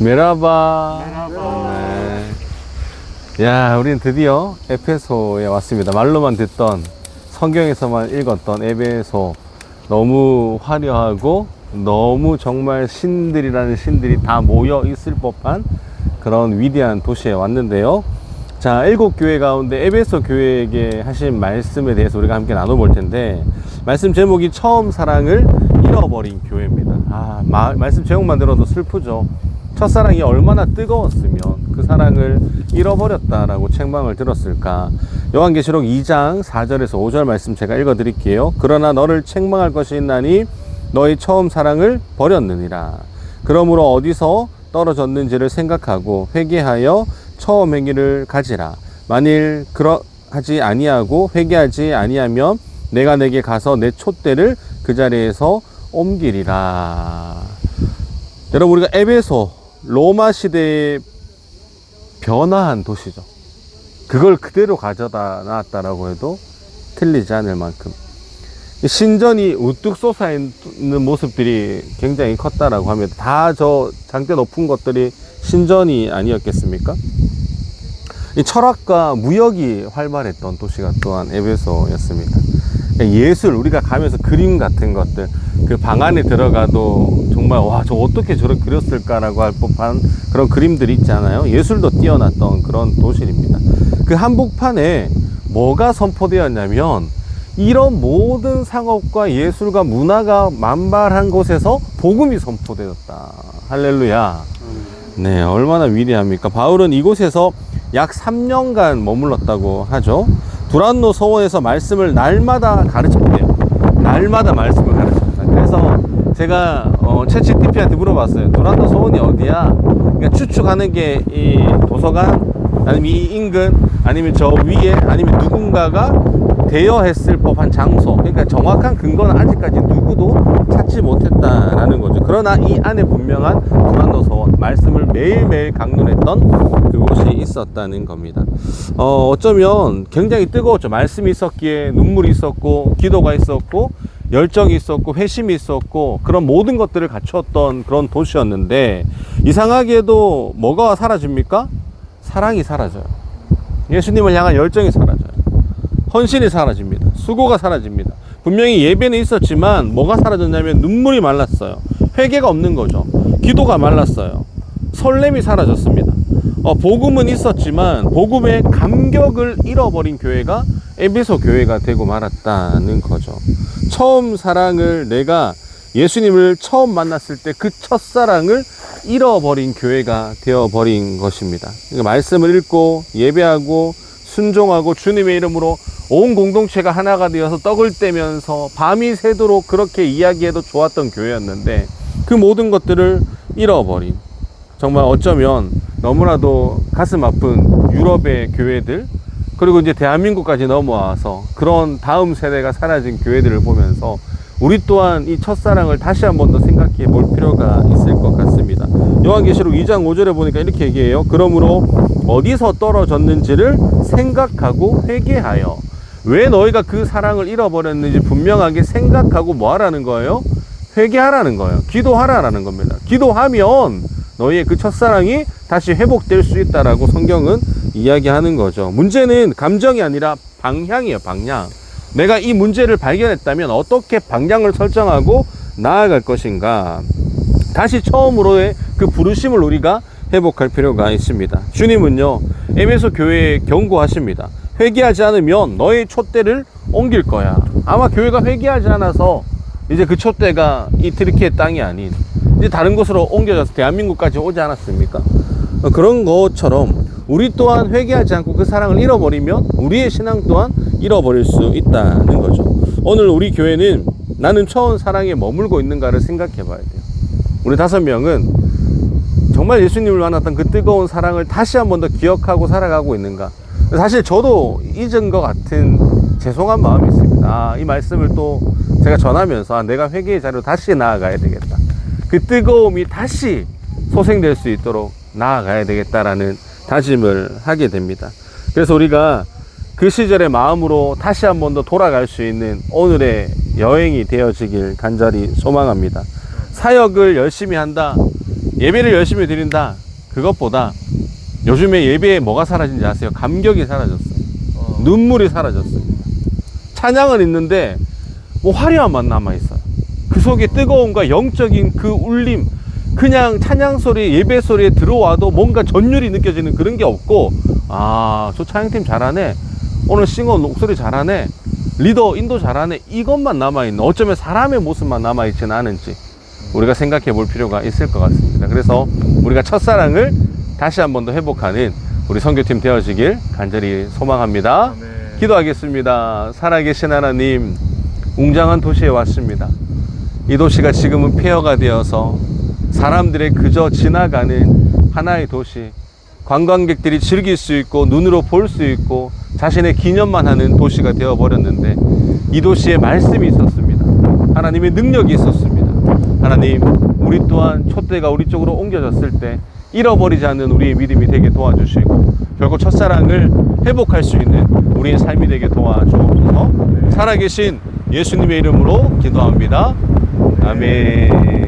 메라바. 네. 야, 우린 드디어 에페소에 왔습니다. 말로만 듣던 성경에서만 읽었던 에베소 너무 화려하고 너무 정말 신들이라는 신들이 다 모여 있을 법한 그런 위대한 도시에 왔는데요. 자, 일곱 교회 가운데 에베소 교회에게 하신 말씀에 대해서 우리가 함께 나눠볼 텐데, 말씀 제목이 처음 사랑을 잃어버린 교회입니다. 아, 마- 말씀 제목만 들어도 슬프죠. 첫사랑이 얼마나 뜨거웠으면 그 사랑을 잃어버렸다라고 책망을 들었을까. 요한계시록 2장 4절에서 5절 말씀 제가 읽어 드릴게요. 그러나 너를 책망할 것이 있나니 너희 처음 사랑을 버렸느니라. 그러므로 어디서 떨어졌는지를 생각하고 회개하여 처음 행위를 가지라. 만일 그러하지 아니하고 회개하지 아니하면 내가 내게 가서 내 촛대를 그 자리에서 옮기리라. 여러분 우리가 에베소 로마 시대에 변화한 도시죠. 그걸 그대로 가져다 놨다라고 해도 틀리지 않을 만큼 이 신전이 우뚝 솟아 있는 모습들이 굉장히 컸다라고 하면 다저 장대 높은 것들이 신전이 아니었겠습니까? 이 철학과 무역이 활발했던 도시가 또한 에베소였습니다. 예술 우리가 가면서 그림 같은 것들 그 방 안에 들어가도 정말 와 저 어떻게 저렇게 그렸을까라고 할 법한 그런 그림들이 있잖아요. 예술도 뛰어났던 그런 도시입니다. 그 한복판에 뭐가 선포되었냐면 이런 모든 상업과 예술과 문화가 만발한 곳에서 복음이 선포되었다. 할렐루야. 네, 얼마나 위대합니까? 바울은 이곳에서 약 3년간 머물렀다고 하죠. 두란노 서원에서 말씀을 날마다 가르쳤대요. 날마다 말씀을 가르쳤다. 그래서 제가 어, 채치티피한테 물어봤어요. 두란노 서원이 어디야? 그러니까 추측하는 게 이 도서관 아니면 이 인근 아니면 저 위에 아니면 누군가가 대여했을 법한 장소. 그러니까 정확한 근거는 아직까지 누구도 찾지 못했다라는 거죠. 그러나 이 안에 분명한 두란노 서원 말씀을 매일매일 강론했던 그곳이 있었다는 겁니다. 어, 어쩌면 굉장히 뜨거웠죠. 말씀이 있었기에 눈물이 있었고 기도가 있었고 열정이 있었고 회심이 있었고 그런 모든 것들을 갖추었던 그런 도시였는데 이상하게도 뭐가 사라집니까? 사랑이 사라져요. 예수님을 향한 열정이 사라져요 헌신이 사라집니다. 수고가 사라집니다. 분명히 예배는 있었지만 뭐가 사라졌냐면 눈물이 말랐어요. 회개가 없는 거죠. 기도가 말랐어요. 설렘이 사라졌습니다. 어, 복음은 있었지만 복음의 감격을 잃어버린 교회가 에베소 교회가 되고 말았다는 거죠. 처음 사랑을 내가 예수님을 처음 만났을 때 그 첫사랑을 잃어버린 교회가 되어버린 것입니다. 그러니까 말씀을 읽고 예배하고 순종하고 주님의 이름으로 온 공동체가 하나가 되어서 떡을 떼면서 밤이 새도록 그렇게 이야기해도 좋았던 교회였는데 그 모든 것들을 잃어버린 정말 어쩌면 너무나도 가슴 아픈 유럽의 교회들 그리고 이제 대한민국까지 넘어와서 그런 다음 세대가 사라진 교회들을 보면서 우리 또한 이 첫사랑을 다시 한 번 더 생각해 볼 필요가 있을 것 같습니다. 요한계시록 2장 5절에 보니까 이렇게 얘기해요. 그러므로 어디서 떨어졌는지를 생각하고 회개하여 왜 너희가 그 사랑을 잃어버렸는지 분명하게 생각하고 뭐 하라는 거예요? 회개하라는 거예요. 기도하라라는 겁니다. 기도하면 너희의 그 첫사랑이 다시 회복될 수 있다라고 성경은 이야기하는 거죠. 문제는 감정이 아니라 방향이에요, 방향. 내가 이 문제를 발견했다면 어떻게 방향을 설정하고 나아갈 것인가. 다시 처음으로의 그 부르심을 우리가 회복할 필요가 있습니다. 주님은요, 에베소 교회에 경고하십니다. 회개하지 않으면 너의 촛대를 옮길 거야. 아마 교회가 회개하지 않아서 이제 그 촛대가 이 트리키의 땅이 아닌 이제 다른 곳으로 옮겨져서 대한민국까지 오지 않았습니까? 어, 그런 것처럼 우리 또한 회개하지 않고 그 사랑을 잃어버리면 우리의 신앙 또한 잃어버릴 수 있다는 거죠. 오늘 우리 교회는 나는 처음 사랑에 머물고 있는가를 생각해 봐야 돼요. 우리 다섯 명은 정말 예수님을 만났던 그 뜨거운 사랑을 다시 한 번 더 기억하고 살아가고 있는가? 사실 저도 잊은 것 같은 죄송한 마음이 있습니다. 아, 이 말씀을 또 제가 전하면서 아, 내가 회개의 자리로 다시 나아가야 되겠다. 그 뜨거움이 다시 소생될 수 있도록 나아가야 되겠다라는 다짐을 하게 됩니다. 그래서 우리가 그 시절의 마음으로 다시 한 번 더 돌아갈 수 있는 오늘의 여행이 되어지길 간절히 소망합니다. 사역을 열심히 한다. 예배를 열심히 드린다. 그것보다 요즘에 예배에 뭐가 사라진지 아세요? 감격이 사라졌어요. 어. 눈물이 사라졌습니다. 찬양은 있는데 뭐 화려함만 남아 있어요. 그 속에 뜨거움과 영적인 그 울림, 그냥 찬양 소리, 예배 소리에 들어와도 뭔가 전율이 느껴지는 그런 게 없고, 아, 저 찬양팀 잘하네. 오늘 싱어 목소리 잘하네. 리더 인도 잘하네. 이것만 남아 있는. 어쩌면 사람의 모습만 남아 있지는 않은지 우리가 생각해 볼 필요가 있을 것 같습니다. 그래서 우리가 첫사랑을 다시 한 번 더 회복하는 우리 선교팀 되어지길 간절히 소망합니다. 아멘. 기도하겠습니다. 살아계신 하나님, 웅장한 도시에 왔습니다. 이 도시가 지금은 폐허가 되어서 사람들의 그저 지나가는 하나의 도시, 관광객들이 즐길 수 있고 눈으로 볼 수 있고 자신의 기념만 하는 도시가 되어 버렸는데 이 도시에 말씀이 있었습니다. 하나님의 능력이 있었습니다. 하나님, 우리 또한 촛대가 우리 쪽으로 옮겨졌을 때 잃어버리지 않는 우리의 믿음이 되게 도와주시고 결국 첫사랑을 회복할 수 있는 우리의 삶이 되게 도와주옵소서 살아계신 예수님의 이름으로 기도합니다. 아멘.